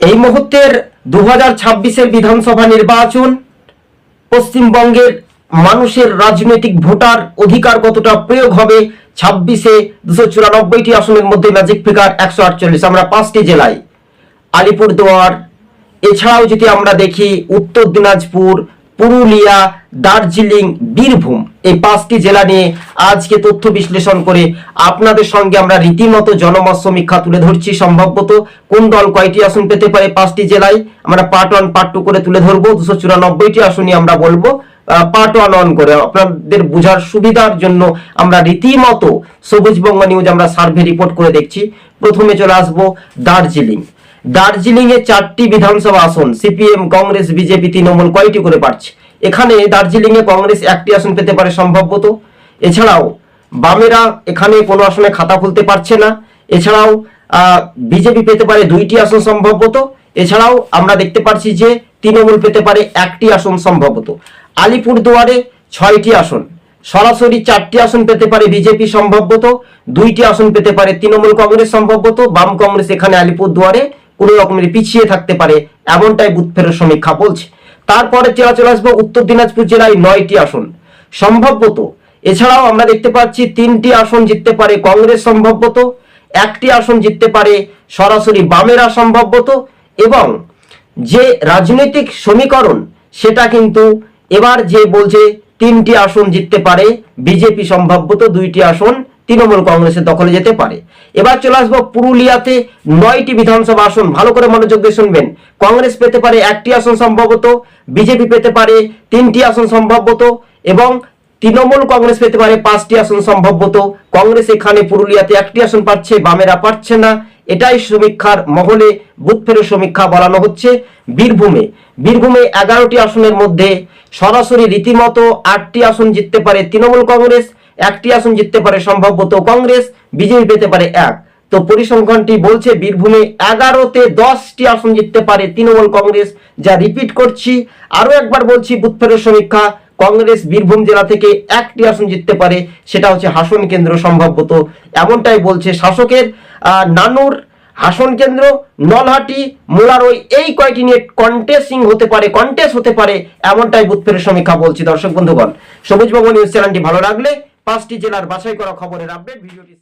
এই মুহূর্তের দু হাজার ছাব্বিশের বিধানসভা নির্বাচন পশ্চিমবঙ্গের মানুষের রাজনৈতিক ভোটার অধিকার কতটা প্রয়োগ হবে? ছাব্বিশে দুশো চুরানব্বইটি আসনের মধ্যে ম্যাজিক ফিগার একশো আটচল্লিশ। আমরা পাঁচটি জেলায়। আলিপুরদুয়ার। এছাড়াও যদি আমরা দেখি, উত্তর দিনাজপুর পুরুলিয়া, দার্জিলিং, বীরভূম এই পাঁচটি জেলা নিয়ে আজকে তথ্য বিশ্লেষণ করে আপনাদের সঙ্গে আমরা রীতিমতো জনমত সমীক্ষা তুলে ধরছি সম্ভবত। কোন দল কয়টি আসন পেতে পারে পাঁচটি জেলায়? আমরা পার্ট ওয়ান পার্ট টু করে তুলে ধরবো। দুশো চুরানব্বইটি আসনই আমরা বলব। পার্ট ওয়ান অন করে আপনাদের বোঝার সুবিধার জন্য আমরা রীতিমতো সবুজ সবুজবঙ্গ নিউজ আমরা সার্ভে রিপোর্ট করে দেখছি। প্রথমে চলে আসব দার্জিলিং। দার্জিলিং এ চারটি বিধানসভা আসন, সিপিএম, কংগ্রেস, বিজেপি তৃণমূল কয়টি করে পাচ্ছে এখানে দার্জিলিং এ কংগ্রেস একটি আসন পেতে পারে সম্ভবত এছাড়াও বামেরা এখানে কোনো আসনে খাতা খুলতে পারছে না। এছাড়াও বিজেপি পেতে পারে দুইটি আসন সম্ভবত এছাড়াও আমরা দেখতে পাচ্ছি যে তৃণমূল পেতে পারে একটি আসন সম্ভবত আলিপুরদুয়ারে ছয়টি আসন, সরাসরি চারটি আসন পেতে পারে বিজেপি সম্ভবত দুইটি আসন পেতে পারে তৃণমূল কংগ্রেস সম্ভবত বাম কংগ্রেস এখানে আলিপুরদুয়ারে কোনো রকমের পিছিয়ে থাকতে পারে, এমনটাই বুথ সমীক্ষা বলছে। তারপরে জেলা চলে আসব উত্তর দিনাজপুর জেলায় নয়টি আসন। সম্ভবত, এছাড়াও আমরা দেখতে পাচ্ছি তিনটি আসন জিততে পারে কংগ্রেস সম্ভবত, একটি আসন জিততে পারে সরাসরি বামেরা সম্ভবত, এবং যে রাজনৈতিক সমীকরণ, সেটা কিন্তু এবার যে বলছে তিনটি আসন জিততে পারে বিজেপি সম্ভাব্যত দুইটি আসন তৃণমূল কংগ্রেসের দখলে যেতে পারে। এবার চলে আসব পুরুলিয়াতে নয়টি বিধানসভা আসন। ভালো করে মনোযোগ দিয়ে শুনবেন। কংগ্রেস পেতে পারে একটি আসন সম্ভবত, বিজেপি পেতে পারে তিনটি আসন সম্ভবত এবং তৃণমূল কংগ্রেস পেতে পারে পাঁচটি আসন সম্ভবত। কংগ্রেস এখানে পুরুলিয়াতে একটি আসন পাচ্ছে, বামেরা পাচ্ছে না। এটাই সমীক্ষার মহলে বুথ ফেরত সমীক্ষা বলানো হচ্ছে বীরভূমে। বীরভূমে এগারোটি আসনের মধ্যে সরাসরি রীতিমতো আটটি আসন জিততে পারে তৃণমূল কংগ্রেস। একটি আসন জিততে পারে সম্ভবত কংগ্রেস বিজেপি পেতে পারে এক। তো পরিসংখ্যানটি বলছে, বীরভূমে এগারোতে দশটি আসন জিততে পারে তৃণমূল কংগ্রেস, যা রিপিট করছি। আরও একবার বলছি বুথফেরের সমীক্ষা, কংগ্রেস বীরভূম জেলা থেকে একটি আসন জিততে পারে, সেটা হচ্ছে হাসন কেন্দ্র সম্ভবত এমনটাই বলছে শাসকের নানুর হাসন কেন্দ্র, নলহাটি, মোলারই, এই কয়টি নিয়ে কন্টেস্টিং হতে পারে কন্টেস্ট হতে পারে, এমনটাই বুথফেরের সমীক্ষা বলছি দর্শক বন্ধুগণ। সবুজবঙ্গ নিউজ চ্যানেলটি ভালো লাগলে পাঁচটি জেলার বাছাই করা খবরের আপডেট ভিডিওটি